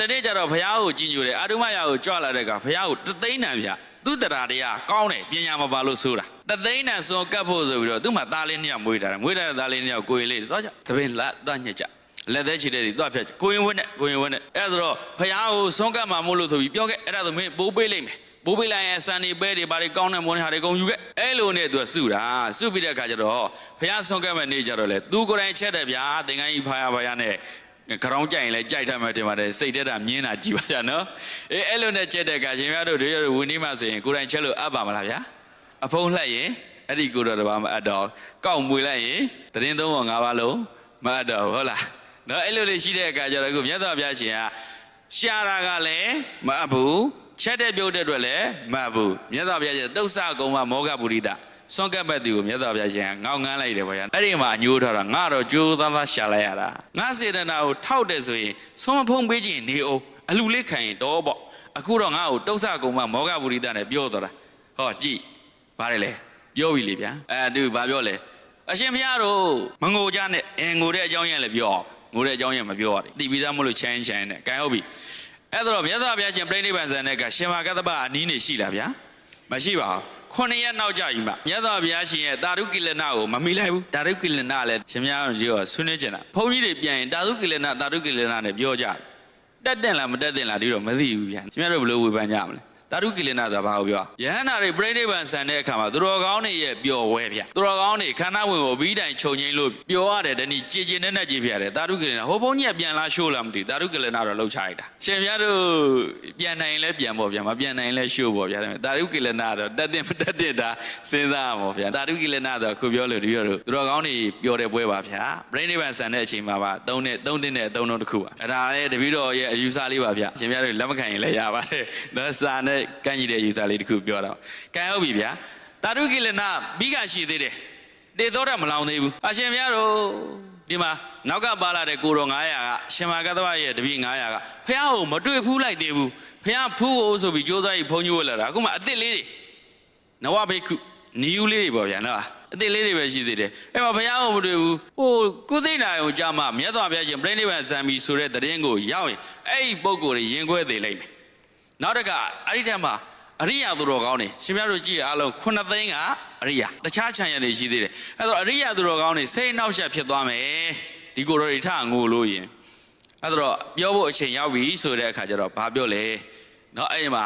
တနေ့ကျတော့ဘုရားကိုကြည်ညိုတယ်အာတုမယကိုကြွလာတဲ့ကဘုရားကိုတသိန်းတန်ဗျသူတရားတရားကောင်းတယ်ပညာမပါလို့ဆိုတာတသိန်းတန်စွန်ကပ်ဖို့ဆိုပြီးတော့သူ့မှာသားလေးနှစ်ယောက်မွေးထားတယ်မွေးထားတဲ့သားလေးနှစ်ယောက်ကိုရင်လေးသွားကြသပင်လက်သွားညက်ကြလက်သေးချီတဲ့ဒီသွားဖြတ်ကြကိုရင်ဝင်းနဲ့ကိုရင်ဝင်းနဲ့အဲ့ဒါဆိုတော့ဘုရားကိုစွန်ကပ်မှာမို့လို့ဆိုပြီးပြောခဲ့အဲ့ဒါဆိုမင်းပိုးပေးလိုက်မယ်ပိုးပေးလိုက်ရင်စံနေပဲတွေဘာတွေကောင်းတဲ့မွန်တွေဟာတွေကုန်ယူခဲ့အဲ့လိုနဲ့သူကစုတာစုပြီးတဲ့အခါကျတော့ဘုရားစွန်ကပ်မဲ့နေကြတော့လေသူကိုယ်တိုင်ချက်တယ်ဗျာသင်္ကန်းကြီးဖာရဖာရနဲ့ ကြောင်ကြိုင်လဲကြိုက်ထမှတင်ပါတယ်စိတ်တက်တာမြင်းတာကြည်ပါကြနော်အေးအဲ့လိုနဲ့ချက်တဲ့ကရှင်များတို့တို့ရဝင်းနေမှဆိုရင်ကိုယ်တိုင်ချက်လို့အပ်ပါမလားဗျာအဖုံးလှက်ရင်အဲ့ဒီကိုယ်တော်တစ်ပါးမအပ်တော့ကောက်မွေလိုက်ရင်တရင်သုံးပေါ်၅ပါးလုံးမအပ်တော့ဘူးဟုတ်လားနော်အဲ့လိုလေးရှိတဲ့အခါကျတော့အခုမြတ်စွာဘုရားရှင်ကရှာတာကလည်းမအပ်ဘူးချက်တဲ့ပြုတ်တဲ့အတွက်လည်းမအပ်ဘူးမြတ်စွာဘုရားရှင်တုတ်ဆကုံမမောဂပုရိသ ဆွန်ကပ်မဲ့သူကိုမြတ်စွာဘုရားရှင်ကငောင်းငန်းလိုက်တယ်ဗျာအဲ့ဒီမှာအညိုးထားတာငါတော့ကြိုးသားသားရှာလိုက်ရတာငါစေတနာကိုထောက်တယ်ဆိုရင်ဆွန်မဖုံးပေးခြင်းနေအောင်အလူလေးခံရင်တော့ပေါ့အခုတော့ငါ့ကိုတုတ်ဆကုံမမောဂပုရိသနဲ့ပြောသွားတာဟောကြည့်ဗါတယ်လေပြောပြီလေဗျာအဲသူဘာပြောလဲအရှင်ဘုရားတို့မငိုကြနဲ့အင်ငိုတဲ့အကြောင်းရင်းလည်းပြောငိုတဲ့အကြောင်းရင်းမပြောရတယ်တိပြီးသားမလို့ချမ်းချမ်းနဲ့ကံဟုတ်ပြီအဲ့တော့မြတ်စွာဘုရားရှင်ပြိဋိဘံဇန်နဲ့ကရှင်မာကတ္တပအနီးနေရှိလားဗျာမရှိပါဘူး ခုနှစ်ရက်နောက်ကြပြီမှမြတ်စွာဘုရားရှင်ရဲ့တာရုကိလနာကိုမမိလိုက်ဘူးတာရုကိလနာလည်းရှင်များတို့ကြီးကဆွေးနွေးကြတာဘုန်းကြီးတွေပြန်ရင်တာရုကိလနာတာရုကိလနာနဲ့ပြောကြတယ်တက်တင်လားမတက်တင်လားဒီတော့မသိဘူးဗျာရှင်များတို့ဘယ်လိုဝေဖန်ကြမလဲ တာရုကိလနာဆိုတာဘာကိုပြောယဟန္တာတွေပြိဋိဘံဆန်တဲ့အခါမှာသူတော်ကောင်းတွေရဲ့ပျော်ဝဲဗျသူတော်ကောင်းတွေခန္ဓာဝင်ကိုဘီးတိုင်ခြုံငိမ့်လို့ပျော်ရတယ်တနည်းကြည်ကြည်နဲ့နဲ့ကြည်ပြရတယ်တာရုကိလနာဟိုဘုန်းကြီးကပြန်လာရှိုးလားမသိဘူးတာရုကိလနာတော့လှုပ်ချလိုက်တာရှင်များတို့ပြန်နိုင်ရင်လည်းပြန်ပေါ့ဗျာမပြန်နိုင်ရင်လည်းရှိုးပေါ့ဗျာတာရုကိလနာတော့တက်တင်မတက်တင်တာစဉ်းစားရမှာဗျာတာရုကိလနာဆိုခုပြောလို့ဒီပြောလို့သူတော်ကောင်းတွေပျော်တဲ့ပွဲပါဗျာပြိဋိဘံဆန်တဲ့အချိန်မှာပါသုံးနဲ့သုံးတင်တဲ့အသုံးတော့တစ်ခုပါအဲ့ဒါလည်းတပည့်တော်ရဲ့အယူဆလေးပါဗျာရှင်များတို့လက်မခံရင်လည်းရပါတယ်နော်စာနဲ့ကန့်ကြီးတဲ့အယူဆလေးတစ်ခုပြောတော့ကံဟုတ်ပြီဗျာတာရုကိလနာပြီးကရှိသေးတယ်တေသောတာမလောင်သေးဘူးအရှင်များတို့ဒီမှာနောက်ကပါလာတဲ့ကိုတော်900ကရှင်မာကတ္တဝရဲ့တပည့်900ကဖះကိုမတွေ့ဖူးလိုက်သေးဘူးဖះဖူးဖို့ဆိုပြီးကြိုးစားပြီးဘုန်းကြီးဝတ်လာတာအခုမှအစ်စ်လေးတွေနဝဘိက္ခုနီယူလေးတွေပေါ့ဗျာနော်အသေးလေးတွေပဲရှိသေးတယ်အဲ့မှာဘုရားကိုမတွေ့ဘူးဟိုကုသိနာယုံကြမှာမြတ်စွာဘုရားရှင်ပြိဋိဘံဇံမီဆိုတဲ့တရင်ကိုရောက်ရင်အဲ့ဒီပုံကိုယ်ရင်ခွဲသေးလိုက်မယ် နောက်တစ်ခါအဲ့ဒီထက်မှာအရိယာသူတော်ကောင်းနေရှင်များတို့ကြည့်ရအားလုံးခုနှစ်သိန်းကအရိယာတခြားခြံရတွေရှိသေးတယ်အဲ့တော့အရိယာသူတော်ကောင်းနေစိတ်နှောက်ယှက်ဖြစ်သွားမယ်ဒီကိုယ်တော်တွေထငိုလို့ရင်အဲ့တော့ပြောဖို့အချိန်ရောက်ပြီဆိုတဲ့အခါကျတော့ဘာပြောလဲเนาะအဲ့ဒီမှာ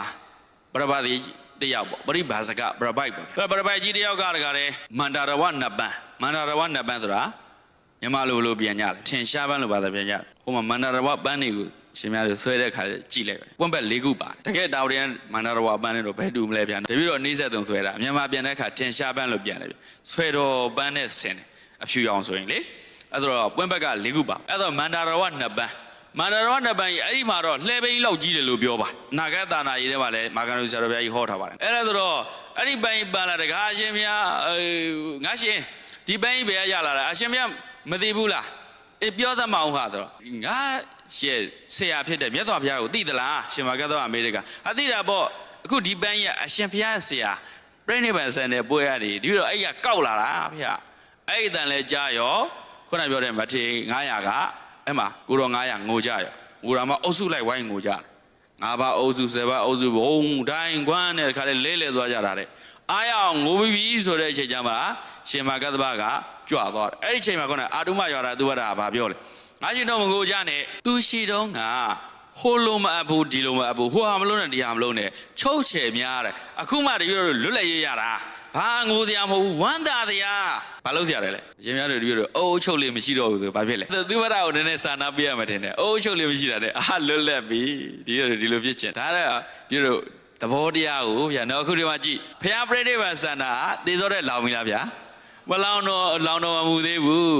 ပရပတိတယောက်ပေါ့ပရိဘာဇကပရပိုက်ပေါ့ပရပိုက်ကြီးတယောက်ကတကားတယ်မန္တာရဝနပန်မန္တာရဝနပန်ဆိုတာမြန်မာလိုလိုပြန်ကြတယ်ထင်ရှားပန်းလိုပါသာပြန်ကြတယ်ဟိုမှာမန္တာရဝပန်းတွေကို ရှင်များတို့ဆွဲတဲ့ခါကြည့်လိုက်ပဲပွန့်ဘက်၄ခုပါတယ်တကယ်တာဝရန်မန္တာရဝပန်းတွေတော့ဘယ်တူမလဲဗျာတပြည့်တော့နေဆက်သုံးဆွဲတာမြန်မာပြန်တဲ့ခါထင်ရှားပန်းလို့ပြန်တယ်ဗျဆွဲတော်ပန်းနဲ့ဆင်တယ်အဖြူရောင်ဆိုရင်လေအဲ့တော့ပွန့်ဘက်က၄ခုပါအဲ့တော့မန္တာရဝနပန်မန္တရဝနပန်ကြီးအဲ့ဒီမှာတော့လှဲပိန်းလောက်ကြီးတယ်လို့ပြောပါနာဂတာနာကြီးထဲမှာလည်းမာကန်လူဆရာတော်ဘုရားကြီးဟောထားပါတယ်အဲ့ဒါဆိုတော့အဲ့ဒီပန်းကြီးပန်လာတကားအရှင်ဘုရားအေးငါရှင်ဒီပန်းကြီးဘယ်ကရလာတာအရှင်ဘုရားမသိဘူးလား အေးပြောသမောင်ဟာဆိုတော့ငါရှေ့ဆရာဖြစ်တဲ့မြတ်စွာဘုရားကိုသိသလားရှင်မာကတ်တော်အမေရိကအသိတာပေါ့အခုဒီပန်းကြီးကအရှင်ဘုရားဆရာပြိဋိဘံဆန်တဲ့ပွဲရတယ်ဒီတော့အဲ့ရကောက်လာတာဘုရားအဲ့ဒီတန်လဲကြားရောခုနပြောတဲ့မထေ900ကအဲ့မှာကိုတော်900ငိုကြရငိုတာမှအုပ်စုလိုက်ဝိုင်းငိုကြတယ်ငါးပါးအုပ်စုဆယ်ပါးအုပ်စုဘုံတိုင်းခွန်းနဲ့တခါလေလဲလဲသွားကြတာတဲ့အားရအောင်ငိုပြီးပြီဆိုတဲ့အချိန်ကျမှရှင်မကတ္တဗက ကြွသွားတယ်အဲ့ဒီအချိန်မှာခုနအာတုမရွာတာသူကတာဘာပြောလဲငါရှင်တော့မငိုကြနဲ့သူရှိတော့ငါဟိုလိုမအပ်ဘူးဒီလိုမအပ်ဘူးဟိုဟာမလုံးနဲ့ဒီဟာမလုံးနဲ့ချုပ်ချယ်များတယ်အခုမှတပြည့်တော့လွတ်လပ်ရရတာဘာငိုစရာမဟုတ်ဘူးဝမ်းသာစရာဘာလို့စရာလဲလဲရှင်များတို့တပြည့်တော့အိုးချုပ်လေးမရှိတော့ဘူးဆိုဘာဖြစ်လဲသူဝရကိုနည်းနည်းစာနာပြရမှာထင်တယ်အိုးချုပ်လေးမရှိတာတဲ့အာလွတ်လပ်ပြီဒီလိုဒီလိုဖြစ်ချင်ဒါတော့ဒီလိုသဘောတရားကိုဗျာနော်အခုဒီမှာကြည့်ဖျားပရိနိဗ္ဗာန်စန္ဒာသေစောတဲ့လောင်ပြီလားဗျာ မလောင်တော့လောင်တော့မမှုသေးဘူး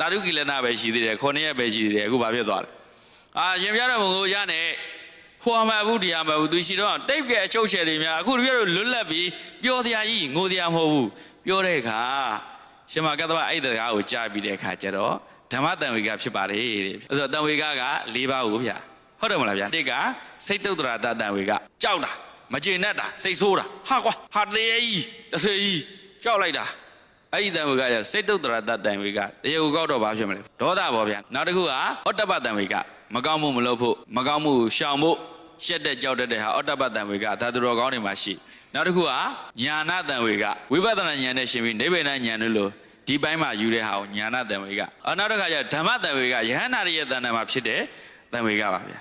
တာရုကိလနာပဲရှိသေးတယ်ခုနှစ်ရက်ပဲရှိသေးတယ်အခုဘာဖြစ်သွားလဲအာရှင်ပြတော်မကိုရနဲ့ဟိုမှာဘူးတရားမှာဘူးသူရှိတော့တိတ်ကဲအချုပ်ချယ်တွေများအခုတပြည့်တော့လွတ်လပ်ပြီးပြောစရာကြီးငိုစရာမဟုတ်ဘူးပြောတဲ့အခါရှင်မကတ္တဝအဲ့ဒီတရားကိုကြားပြီးတဲ့အခါကျတော့ဓမ္မတန်ဝေကဖြစ်ပါလေတဲ့အဲ့ဆိုတန်ဝေကက၄ပါးကိုဗျာဟုတ်တယ်မလားဗျာတစ်ကစိတ်တုတ်တရာတတန်ဝေကကြောက်တာမကျေနပ်တာစိတ်ဆိုးတာဟာကွာဟာသေးကြီးတစ်ဆွေကြီးကြောက်လိုက်တာ အဲ့ဒီတန်ဝေကရစိတ်တုတ်တရတတန်ဝေကတရားကိုကောက်တော့ဘာဖြစ်မလဲဒေါသပေါ့ဗျာနောက်တစ်ခုကဩတ္တပတန်ဝေကမကောင်းမှုမလုပ်ဖို့မကောင်းမှုရှောင်ဖို့ရှက်တဲ့ကြောက်တတ်တဲ့ဟာအောတ္တပတ္တံဝေကသာသူတော်ကောင်းတွေမှာရှိနောက်တစ်ခုကညာနာတံဝေကဝိပဿနာဉာဏ်နဲ့ရှင်ပြီးနိဗ္ဗာန်ဉာဏ်လို့ဒီပိုင်းမှာယူတဲ့ဟာကိုညာနာတံဝေကအော်နောက်တစ်ခါကျဓမ္မတံဝေကယဟန္တာရဲ့တဏ္ဍာမှာဖြစ်တဲ့တံဝေကပါဗျာ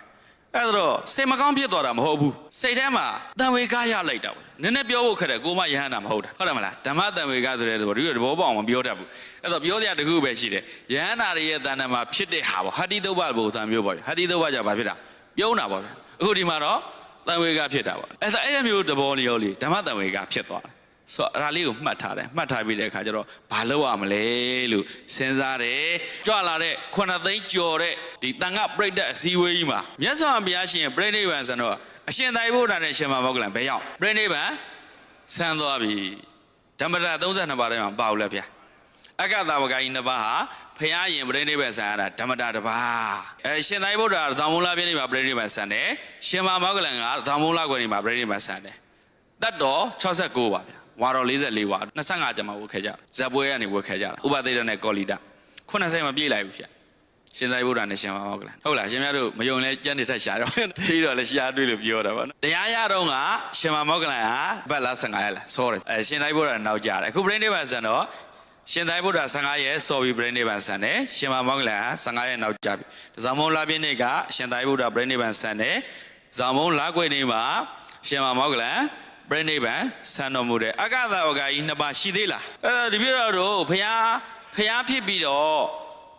အဲ့ဒါတော့စိတ်မကောင်းဖြစ်သွားတာမဟုတ်ဘူးစိတ်ထဲမှာတံဝေကရလိုက်တာပဲနည်းနည်းပြောဖို့ခက်တယ်ကိုမယဟန္တာမဟုတ်တာဟုတ်တယ်မလားဓမ္မတံဝေကဆိုတဲ့သဘောဒီလိုသဘောပေါက်အောင်မပြောတတ်ဘူးအဲ့တော့ပြောစရာတစ်ခုပဲရှိတယ်ယဟန္တာရဲ့တဏ္ဍာမှာဖြစ်တဲ့ဟာပေါ့ဟတ္တိတုပ္ပဘုရားမျိုးပေါ့ဗျာဟတ္တိတုပ္ပကြဘာဖြစ်တာပြုံးတာပေါ့ဗျာအခုဒီမှာတော့တံဝေကဖြစ်တာပေါ့အဲ့ဒါအဲ့ဒီမျိုးသဘောလျောလေးဓမ္မတံဝေကဖြစ်သွားတယ် ဆိုတော့အဲ့ဒါလေးကိုမှတ်ထားတယ်မှတ်ထားပြီးတဲ့အခါကျတော့ဘာလုပ်ရမလဲလို့စဉ်းစားတယ်ကြွလာတဲ့ခုနှစ်သိန်းကျော်တဲ့ဒီတန်ခပြိတ္တအစည်းအဝေးကြီးမှာမြတ်စွာဘုရားရှင်ပြိဋိဘံဆိုတော့အရှင်သာရိပုတ္တရာနဲ့ရှင်မမောကလန်ဘယ်ရောက်ပြိဋိဘံဆန်းသွားပြီဓမ္မတာ32ပါးထဲမှာပါဘူးလဲဗျာအက္ခတာဝကကြီးနှစ်ပါးဟာဖရာရင်ပြိဋိဘံဆန်းရတာဓမ္မတာတစ်ပါးအဲရှင်သာရိပုတ္တရာသံမုလာပြိဋိဘံပြိဋိဘံဆန်းတယ်ရှင်မမောကလန်ကသံမုလာကွယ်နေမှာပြိဋိဘံဆန်းတယ်တတ်တော်69ပါဗျာ ဝါတော်44ဝါ25ကျမှဝတ်ခဲ့ကြဇက်ပွဲကနေဝတ်ခဲ့ကြတာဥပသေဒနဲ့ကောလီဒ90မပြည့်လိုက်ဘူးဗျာရှင်သာရိပုတ္တရာနဲ့ရှင်မမောကလန်ဟုတ်လားရှင်များတို့မယုံလဲကြမ်းနေထက်ရှာတော့တတိတော်လည်းရှာတွေ့လို့ပြောတာဗောနော်တရားရတော့ကရှင်မမောကလန်ဟာဘက်လား15ရက်လားစောတယ်အဲရှင်သာရိပုတ္တရာနောက်ကြတယ်အခုပြိဋိဘံဆန်တော့ရှင်သာရိပုတ္တရာ15ရက်စောပြီးပြိဋိဘံဆန်တယ်ရှင်မမောကလန်ဟာ15ရက်နောက်ကြပြီဇောင်မုံလာပြည့်နေ့ကရှင်သာရိပုတ္တရာပြိဋိဘံဆန်တယ်ဇောင်မုံလာကွယ်နေ့မှာရှင်မမောကလန် ပြိဋိဘံဆန်တော်မူတယ်အက္ခသဝကကြီးနှစ်ပါးရှိသေးလားအဲ့တော့ဒီပြတော်တို့ဖះဖះဖြစ်ပြီးတော့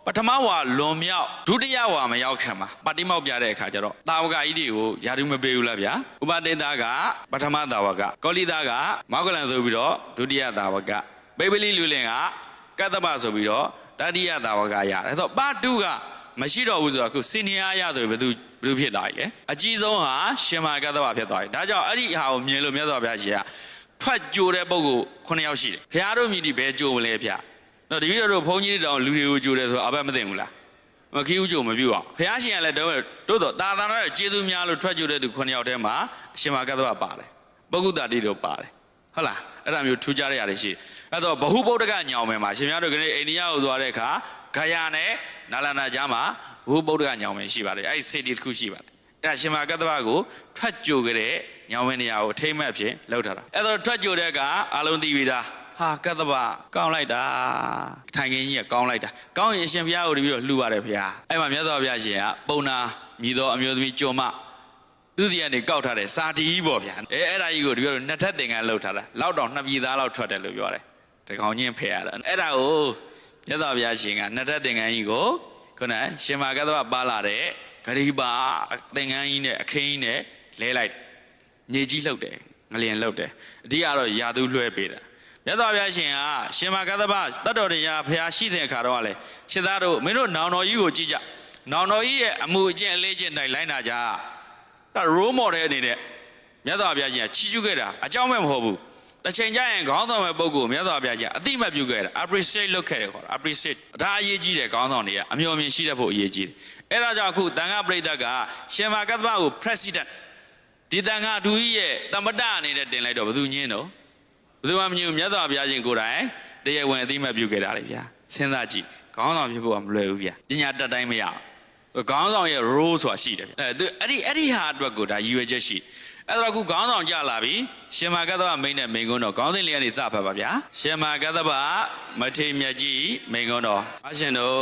ပထမဝါလွန်မြောက်ဒုတိယဝါမရောက်ခံမှာပါတိမောက်ပြတဲ့အခါကျတော့တာဝကကြီးတွေကိုယာတုမပေးဘူးလားဗျာဥပတေတာကပထမတာဝကကောလိတာကမောက်ကလန်ဆိုပြီးတော့ဒုတိယတာဝကပိပလိလူလင်ကကတ္တပဆိုပြီးတော့တတိယတာဝကရတယ်အဲ့တော့ပတုကမရှိတော့ဘူးဆိုတော့အခုစင်နီယာရဆိုဘယ်သူ ဘယ်သူဖြစ်သွားပြီလဲအကြီးဆုံးဟာရှင်မာကတ္တပဖြစ်သွားပြီဒါကြောင့်အဲ့ဒီဟာကိုမြင်လို့မြတ်စွာဘုရားရှင်ကထွက်ကြိုတဲ့ပုံကို9ယောက်ရှိတယ်ဘုရားတို့မြည်ဒီဘယ်ကြိုမလဲဗျာတော့တပည့်တော်တို့ဘုန်းကြီးတွေတောင်လူတွေကိုကြိုတယ်ဆိုတော့အဘက်မသိဘူးလားမခီးဦးကြိုမပြုအောင်ဘုရားရှင်ကလည်းတော့တို့တော့တာသာနာရဲ့ကျေးဇူးများလို့ထွက်ကြိုတဲ့သူ9ယောက်ထဲမှာအရှင်မာကတ္တပပါတယ်ပုဂ္ဂုတ္တတိတို့ပါတယ် ဟုတ်လားအဲ့ဒါမျိုးထူးခြားတဲ့ຢာတွေရှိတယ်အဲ့တော့ဘဟုဗုဒ္ဓကညောင်မယ်မှာရှင်များတို့ကနေ့အိန္ဒိယကိုသွားတဲ့အခါဂယာနဲ့နာလန္ဒာကြားမှာဘဟုဗုဒ္ဓကညောင်မယ်ရှိပါတယ်အဲ့ဒီစေတီတစ်ခုရှိပါတယ်အဲ့ဒါရှင်မာကတ္တပကိုထွက်ကြိုကြတဲ့ညောင်မယ်နေရာကိုအထိမ့်မဲ့ဖြင့်လောက်ထားတာအဲ့တော့ထွက်ကြိုတဲ့အခါအလုံးသိပြီသားဟာကတ္တပကောင်းလိုက်တာထိုင်ခင်းကြီးကကောင်းလိုက်တာကောင်းရင်အရှင်ဘုရားကိုတပြီးတော့လှူပါတယ်ဘုရားအဲ့မှာမြတ်စွာဘုရားရှင်ကပုံနာမြည်တော်အမျိုးသမီးကျော်မ သူစီကနေကောက်ထားတဲ့စာတီကြီးပေါ့ဗျာအဲအဲ့ဒါကြီးကိုဒီလိုနှစ်ထပ်သင်္ကန်းလှုပ်ထားတာလောက်တော့နှစ်ပြည်သားလောက်ထွက်တယ်လို့ပြောတယ်တကောင်ချင်းဖယ်ရတာအဲ့ဒါကိုမြတ်စွာဘုရားရှင်ကနှစ်ထပ်သင်္ကန်းကြီးကိုခုနကရှင်မာကတ္တဗပါလာတဲ့ဂရိပါသင်္ကန်းကြီးနဲ့အခင်းကြီးနဲ့လဲလိုက်ညေကြီးလှုပ်တယ်ငလျင်လှုပ်တယ်အဓိကတော့ယာသူလွှဲပေးတာမြတ်စွာဘုရားရှင်ကရှင်မာကတ္တဗတတ်တော်တရားဘုရားရှိတဲ့အခါတော့ကလေရှင်သားတို့မင်းတို့နောင်တော်ကြီးကိုကြည့်ကြနောင်တော်ကြီးရဲ့အမှုအကျင့်အလေးကျင့်တိုင်းလိုက်နာကြ ဒါ role model အနေနဲ့မြတ်စွာဘုရားရှင်ကချီးကျူးခဲ့တာအကြောင်းမဲ့မဟုတ်ဘူးတစ်ချိန်ကျရင်ခေါင်းဆောင်မဲ့ပုဂ္ဂိုလ်မြတ်စွာဘုရားရှင်အတိမတ်ပြုခဲ့တာ appreciate လုပ်ခဲ့တယ်ခေါ်တာ appreciate ဒါအရေးကြီးတယ်ခေါင်းဆောင်တွေကအမျှော်မြင်ရှိတတ်ဖို့အရေးကြီးတယ်အဲ့ဒါကြောင့်အခုတန်ခါပရိသတ်ကရှင်မာကတ္တဗကို president ဒီတန်ခါအထူးကြီးရဲ့တမ္ပတအနေနဲ့တင်လိုက်တော့ဘယ်သူညင်းတော့ဘယ်သူမှမညင်းဘူးမြတ်စွာဘုရားရှင်ကိုယ်တိုင်တရားဝင်အတိမတ်ပြုခဲ့တာလေဗျာစဉ်းစားကြည့်ခေါင်းဆောင်ဖြစ်ဖို့ကမလွယ်ဘူးဗျာပညာတတ်တိုင်းမရဘူး ခေါင်းဆောင်ရဲ့ role ဆိုတာရှိတယ်အဲသူအဲ့ဒီအဲ့ဒီဟာအတွက်ကိုဒါရည်ရွယ်ချက်ရှိအဲ့တော့အခုခေါင်းဆောင်ကြလာပြီရှင်မာကတ္တဗမိန်နဲ့မိန်ကုန်းတော်ခေါင်းစဉ်လေးကနေစဖတ်ပါဗျာရှင်မာကတ္တဗမထေမြတ်ကြီးမိန်ကုန်းတော်အရှင်တို့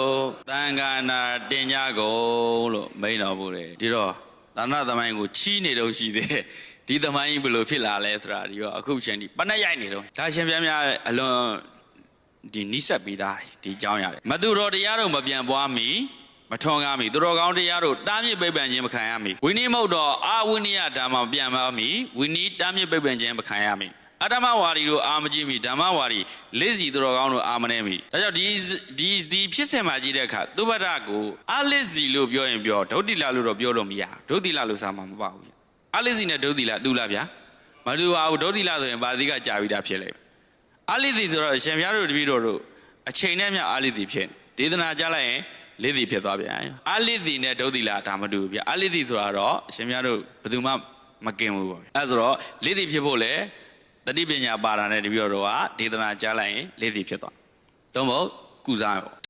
တန်ခါနာတင်ကြကုန်လို့မိန်တော်မူတယ်ဒီတော့သာနာသမိုင်းကိုချီးနေတော့ရှိသေးတယ်ဒီသမိုင်းကြီးဘယ်လိုဖြစ်လာလဲဆိုတာဒီတော့အခုချိန်ဒီပဏတ်ရိုက်နေတော့ဒါရှင်ပြများအလွန်ဒီနိဆက်ပြီးသားဒီအကြောင်းရတယ်မသူတော်တရားတို့မပြန်ပွားမီ မထွန်ကားမီသူတော်ကောင်းတရားတို့တားမြစ်ပိတ်ပန်ခြင်းမခံရမီဝိနည်းမဟုတ်တော့အာဝိနည်းဓမ္မပြန်ပါမီဝိနည်းတားမြစ်ပိတ်ပန်ခြင်းမခံရမီအတ္တမဝါဒီတို့အာမကြည့်မီဓမ္မဝါဒီလက်စီသူတော်ကောင်းတို့အာမနေမီဒါကြောင့်ဒီဒီဒီဖြစ်စင်မှာကြည့်တဲ့အခါသုဘဒကိုအလက်စီလို့ပြောရင်ပြောဒုတိလလို့တော့ပြောလို့မရဒုတိလလို့စာမှာမပါဘူးအလက်စီနဲ့ဒုတိလတူလားဗျာမတူပါဘူးဒုတိလဆိုရင်ပါဠိကကြာပြီးတာဖြစ်လိမ့်မယ်အလက်စီဆိုတော့ရှင်ပြားတို့တပည့်တော်တို့အချိန်နဲ့မြအလက်စီဖြစ်နေဒေသနာကြားလိုက်ရင် လိတိဖြစ်သွားပြန်အလိတိနဲ့ဒုတိလာဒါမတူဘူးဗျအလိတိဆိုတာတော့အရှင်များတို့ဘယ်သူမှမကင်ဘူးပေါ့အဲဆိုတော့လိတိဖြစ်ဖို့လေတတိပညာပါတာနဲ့တပြည့်တော့ကဒေသနာကြားလိုက်ရင်လိတိဖြစ်သွားသုံးဖို့ကုစားပေါ့